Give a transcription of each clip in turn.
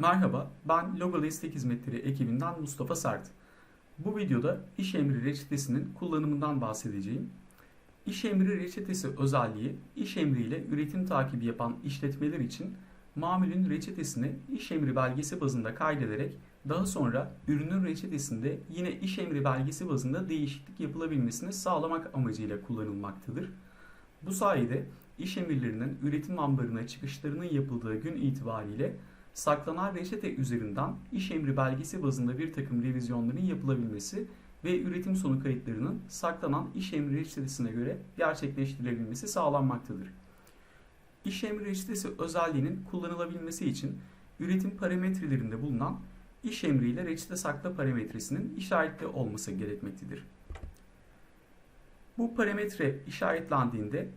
Merhaba, ben Logo Destek Hizmetleri ekibinden Mustafa Sert. Bu videoda iş emri reçetesinin kullanımından bahsedeceğim. İş emri reçetesi özelliği, iş emriyle üretim takibi yapan işletmeler için mamulün reçetesini iş emri belgesi bazında kaydederek daha sonra ürünün reçetesinde yine iş emri belgesi bazında değişiklik yapılabilmesini sağlamak amacıyla kullanılmaktadır. Bu sayede iş emirlerinin üretim ambarına çıkışlarının yapıldığı gün itibariyle saklanan reçete üzerinden iş emri belgesi bazında bir takım revizyonların yapılabilmesi ve üretim sonu kayıtlarının saklanan iş emri reçetesine göre gerçekleştirilebilmesi sağlanmaktadır. İş emri reçetesi özelliğinin kullanılabilmesi için üretim parametrelerinde bulunan iş emriyle reçete sakla parametresinin işaretli olması gerekmektedir. Bu parametre işaretlendiğinde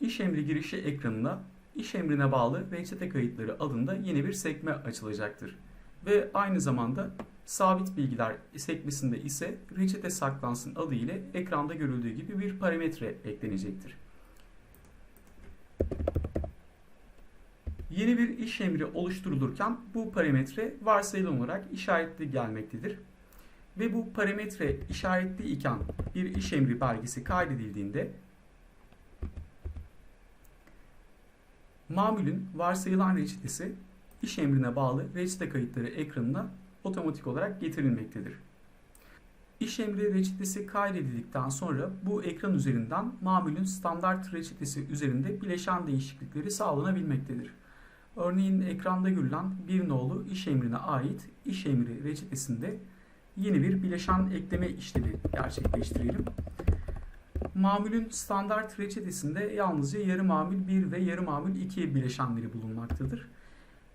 iş emri girişi ekranına iş emrine bağlı reçete kayıtları adında yeni bir sekme açılacaktır. Ve aynı zamanda sabit bilgiler sekmesinde ise reçete saklansın adı ile ekranda görüldüğü gibi bir parametre eklenecektir. Yeni bir iş emri oluşturulurken bu parametre varsayılan olarak işaretli gelmektedir. Ve bu parametre işaretli iken bir iş emri belgesi kaydedildiğinde mamulün varsayılan reçetesi iş emrine bağlı reçete kayıtları ekranına otomatik olarak getirilmektedir. İş emri reçetesi kaydedildikten sonra bu ekran üzerinden mamulün standart reçetesi üzerinde bileşen değişiklikleri sağlanabilmektedir. Örneğin ekranda görülen bir nolu iş emrine ait iş emri reçetesinde yeni bir bileşen ekleme işlemi gerçekleştirelim. Mamulün standart reçetesinde yalnızca yarı mamül 1 ve yarı mamül 2 bileşenleri bulunmaktadır.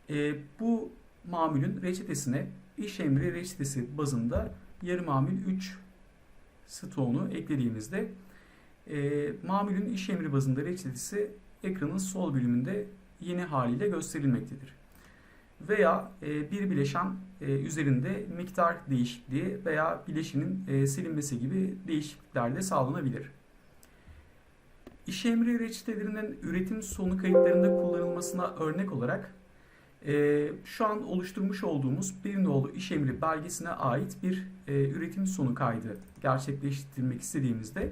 E, bu mamulün reçetesine iş emri reçetesi bazında yarı mamül 3 stoğunu eklediğimizde e, mamulün iş emri bazında reçetesi ekranın sol bölümünde yeni haliyle gösterilmektedir. Veya e, bir bileşen e, üzerinde miktar değişikliği veya bileşinin e, silinmesi gibi değişiklikler de sağlanabilir. İş emri reçetelerinin üretim sonu kayıtlarında kullanılmasına örnek olarak e, şu an oluşturmuş olduğumuz bir nolu iş emri belgesine ait bir e, üretim sonu kaydı gerçekleştirmek istediğimizde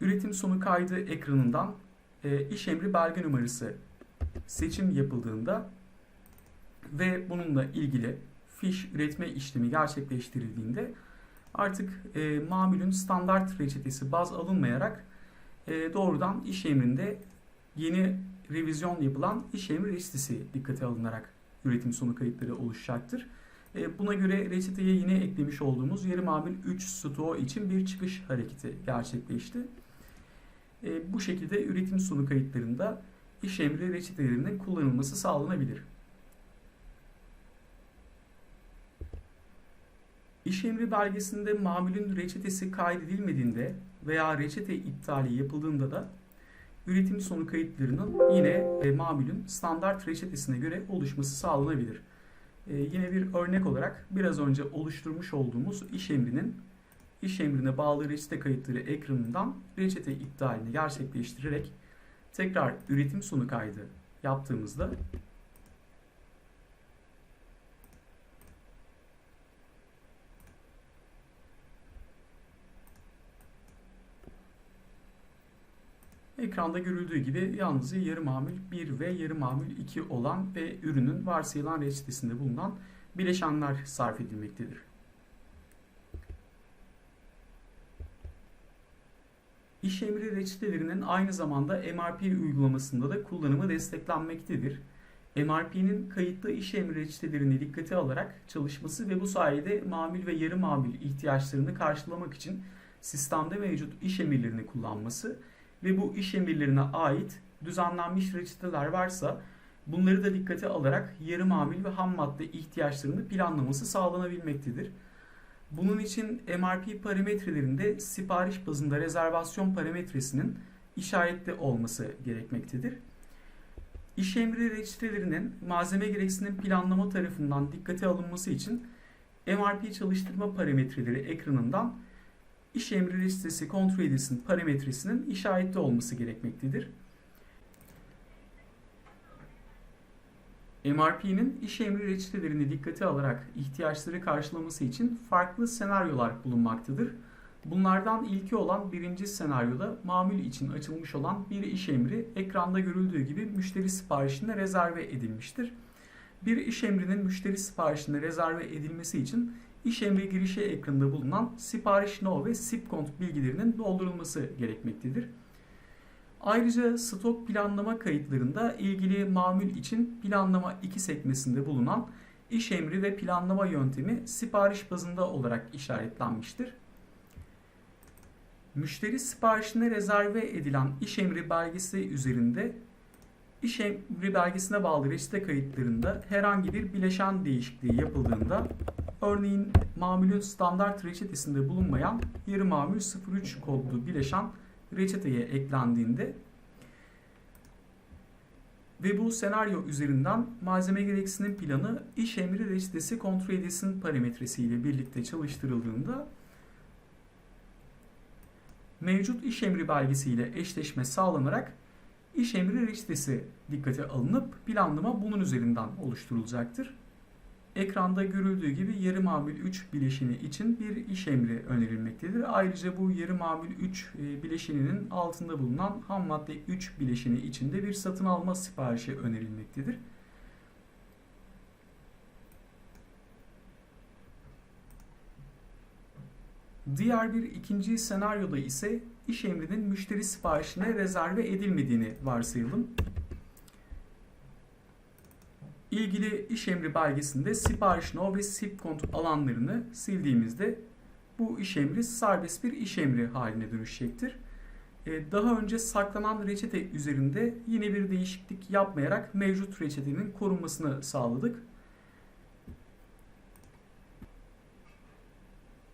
üretim sonu kaydı ekranından e, iş emri belge numarası seçim yapıldığında ve bununla ilgili fiş üretme işlemi gerçekleştirildiğinde artık e, mamülün standart reçetesi baz alınmayarak e, doğrudan iş emrinde yeni revizyon yapılan iş emri reçetesi dikkate alınarak üretim sonu kayıtları oluşacaktır. E, buna göre reçeteye yine eklemiş olduğumuz yarı mamül 3 stoğu için bir çıkış hareketi gerçekleşti. E, bu şekilde üretim sonu kayıtlarında iş emri reçetelerinin kullanılması sağlanabilir. İş emri belgesinde mamulün reçetesi kaydedilmediğinde veya reçete iptali yapıldığında da üretim sonu kayıtlarının yine e, mamulün standart reçetesine göre oluşması sağlanabilir. E, yine bir örnek olarak biraz önce oluşturmuş olduğumuz iş emrinin iş emrine bağlı reçete kayıtları ekranından reçete iptalini gerçekleştirerek tekrar üretim sonu kaydı yaptığımızda Ekranda görüldüğü gibi yalnızca yarı mamül 1 ve yarı mamül 2 olan ve ürünün varsayılan reçetesinde bulunan bileşenler sarf edilmektedir. İş emri reçetelerinin aynı zamanda MRP uygulamasında da kullanımı desteklenmektedir. MRP'nin kayıtlı iş emri reçetelerini dikkate alarak çalışması ve bu sayede mamül ve yarı mamül ihtiyaçlarını karşılamak için sistemde mevcut iş emirlerini kullanması ve bu iş emirlerine ait düzenlenmiş reçeteler varsa bunları da dikkate alarak yarı mamül ve ham madde ihtiyaçlarını planlaması sağlanabilmektedir. Bunun için MRP parametrelerinde sipariş bazında rezervasyon parametresinin işaretli olması gerekmektedir. İş emri reçetelerinin malzeme gereksinim planlama tarafından dikkate alınması için MRP çalıştırma parametreleri ekranından iş emri listesi kontrol edilsin parametresinin işaretli olması gerekmektedir. MRP'nin iş emri reçetelerini dikkate alarak ihtiyaçları karşılaması için farklı senaryolar bulunmaktadır. Bunlardan ilki olan birinci senaryoda mamul için açılmış olan bir iş emri ekranda görüldüğü gibi müşteri siparişine rezerve edilmiştir. Bir iş emrinin müşteri siparişine rezerve edilmesi için iş emri girişi ekranında bulunan sipariş no ve sip kont bilgilerinin doldurulması gerekmektedir. Ayrıca stok planlama kayıtlarında ilgili mamul için planlama 2 sekmesinde bulunan iş emri ve planlama yöntemi sipariş bazında olarak işaretlenmiştir. Müşteri siparişine rezerve edilen iş emri belgesi üzerinde iş emri belgesine bağlı reçete kayıtlarında herhangi bir bileşen değişikliği yapıldığında örneğin mamulün standart reçetesinde bulunmayan yarı mamul 03 kodlu bileşen reçeteye eklendiğinde ve bu senaryo üzerinden malzeme gereksinim planı iş emri reçetesi kontrol edilsin parametresi ile birlikte çalıştırıldığında mevcut iş emri belgesiyle eşleşme sağlanarak iş emri reçetesi dikkate alınıp planlama bunun üzerinden oluşturulacaktır. Ekranda görüldüğü gibi yarı mamül 3 bileşeni için bir iş emri önerilmektedir. Ayrıca bu yarı mamül 3 e, bileşeninin altında bulunan ham madde 3 bileşeni için de bir satın alma siparişi önerilmektedir. Diğer bir ikinci senaryoda ise iş emrinin müşteri siparişine rezerve edilmediğini varsayalım. İlgili iş emri belgesinde sipariş no ve sip kont alanlarını sildiğimizde bu iş emri serbest bir iş emri haline dönüşecektir. Ee, daha önce saklanan reçete üzerinde yine bir değişiklik yapmayarak mevcut reçetenin korunmasını sağladık.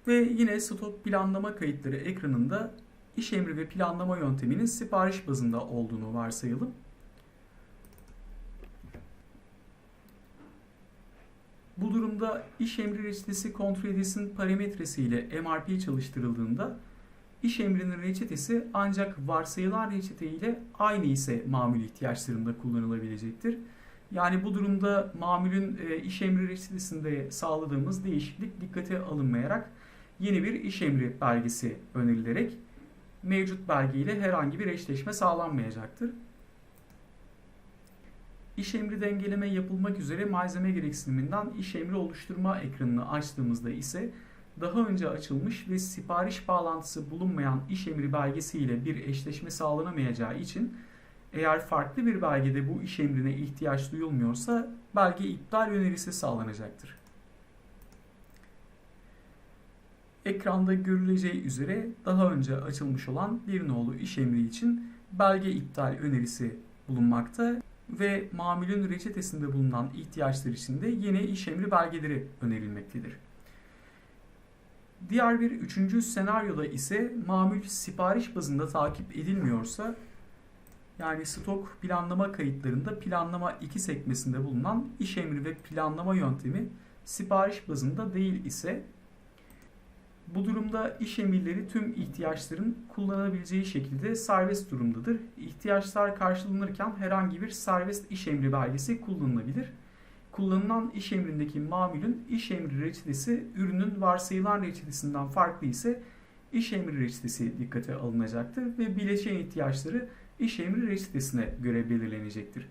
Ve yine stok planlama kayıtları ekranında iş emri ve planlama yönteminin sipariş bazında olduğunu varsayalım. Durumda iş emri reçetesi kontrol edilsin parametresi ile MRP çalıştırıldığında iş emrinin reçetesi ancak varsayılan reçete ile aynı ise mamül ihtiyaçlarında kullanılabilecektir. Yani bu durumda mamülün e, iş emri reçetesinde sağladığımız değişiklik dikkate alınmayarak yeni bir iş emri belgesi önerilerek mevcut belge ile herhangi bir eşleşme sağlanmayacaktır. İş emri dengeleme yapılmak üzere malzeme gereksiniminden iş emri oluşturma ekranını açtığımızda ise daha önce açılmış ve sipariş bağlantısı bulunmayan iş emri belgesi ile bir eşleşme sağlanamayacağı için eğer farklı bir belgede bu iş emrine ihtiyaç duyulmuyorsa belge iptal önerisi sağlanacaktır. Ekranda görüleceği üzere daha önce açılmış olan bir nolu iş emri için belge iptal önerisi bulunmakta ve mamulün reçetesinde bulunan ihtiyaçlar için de yeni iş emri belgeleri önerilmektedir. Diğer bir üçüncü senaryoda ise mamul sipariş bazında takip edilmiyorsa yani stok planlama kayıtlarında planlama 2 sekmesinde bulunan iş emri ve planlama yöntemi sipariş bazında değil ise bu durumda iş emirleri tüm ihtiyaçların kullanabileceği şekilde serbest durumdadır. İhtiyaçlar karşılanırken herhangi bir serbest iş emri belgesi kullanılabilir. Kullanılan iş emrindeki mamulün iş emri reçetesi ürünün varsayılan reçetesinden farklı ise iş emri reçetesi dikkate alınacaktır ve bileşen ihtiyaçları iş emri reçetesine göre belirlenecektir.